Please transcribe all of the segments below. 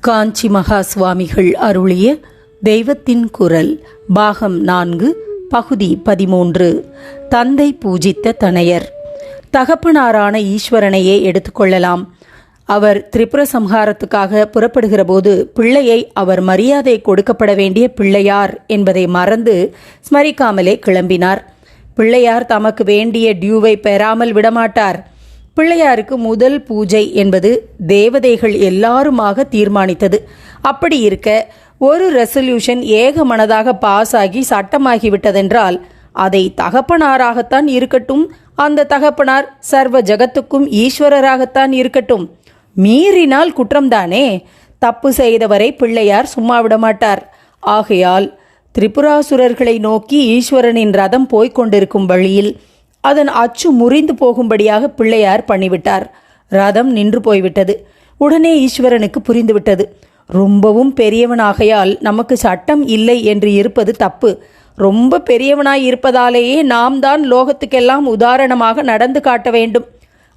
காஞ்சி மகா சுவாமிகள் அருளிய தெய்வத்தின் குரல் பாகம் நான்கு பகுதி பதிமூன்று. தந்தை பூஜித்த தனையர். தகப்பனாரான ஈஸ்வரனையே எடுத்துக்கொள்ளலாம் அவர் திரிபுர சம்ஹாரத்துக்காக புறப்படுகிற போது பிள்ளையை அவர் மரியாதை கொடுக்கப்பட வேண்டிய பிள்ளையார் என்பதை மறந்து ஸ்மரிக்காமலே கிளம்பினார். பிள்ளையார் தமக்கு வேண்டிய டியூவை பெறாமல் விடமாட்டார். பிள்ளையாருக்கு முதல் பூஜை என்பது தேவதைகள் எல்லாருமாக தீர்மானித்தது. அப்படி இருக்க ஒரு ரெசல்யூஷன் ஏக மனதாக பாஸ் ஆகி சட்டமாகிவிட்டதென்றால் அதை தகப்பனாராகத்தான் இருக்கட்டும் அந்த தகப்பனார் சர்வ ஜகத்துக்கும் ஈஸ்வரராகத்தான் இருக்கட்டும். மீறினால் குற்றம்தானே? தப்பு செய்தவரை பிள்ளையார் சும்மா விடமாட்டார். ஆகையால் திரிபுராசுரர்களை நோக்கி ஈஸ்வரனின் ரதம் போய்க் கொண்டிருக்கும் வழியில் அதன் அச்சு முறிந்து போகும்படியாக பிள்ளையார் பண்ணிவிட்டார். ரதம் நின்று போய்விட்டது. உடனே ஈஸ்வரனுக்கு புரிந்துவிட்டது. ரொம்பவும் பெரியவனாகையால் நமக்கு சட்டம் இல்லை என்று இருப்பது தப்பு. ரொம்ப பெரியவனாய் இருப்பதாலேயே நாம் தான் லோகத்துக்கெல்லாம் உதாரணமாக நடந்து காட்ட வேண்டும்.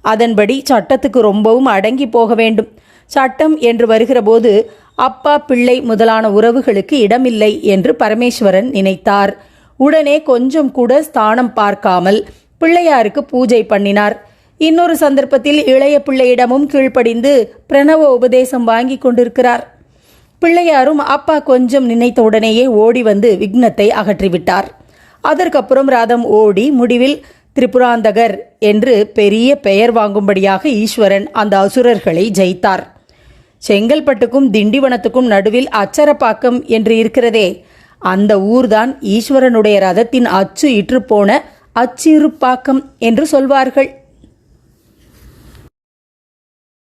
அதன்படி சட்டத்துக்கு ரொம்பவும் அடங்கி போக வேண்டும். சட்டம் என்று வருகிற போது அப்பா பிள்ளை முதலான உறவுகளுக்கு இடமில்லை என்று பரமேஸ்வரன் நினைத்தார். உடனே கொஞ்சம் கூட ஸ்தானம் பார்க்காமல் பிள்ளையாருக்கு பூஜை பண்ணினார். இன்னொரு சந்தர்ப்பத்தில் இளைய பிள்ளையிடமும் கீழ்ப்படிந்து பிரணவ உபதேசம் வாங்கி கொண்டிருக்கிறார். பிள்ளையாரும் அப்பா கொஞ்சம் நினைத்த உடனேயே ஓடி வந்து விக்னத்தை அகற்றிவிட்டார். அதற்கப்புறம் ராதம் ஓடி முடிவில் திரிபுராந்தகர் என்று பெரிய பெயர் வாங்கும்படியாக ஈஸ்வரன் அந்த அசுரர்களை ஜெயித்தார். செங்கல்பட்டுக்கும் திண்டிவனத்துக்கும் நடுவில் அச்சரப்பாக்கம் என்று இருக்கிறதே அந்த ஊர்தான் ஈஸ்வரனுடைய ரதத்தின் அச்சு இற்றுப்போன அச்சிறுப்பாக்கம் என்று சொல்வார்கள்.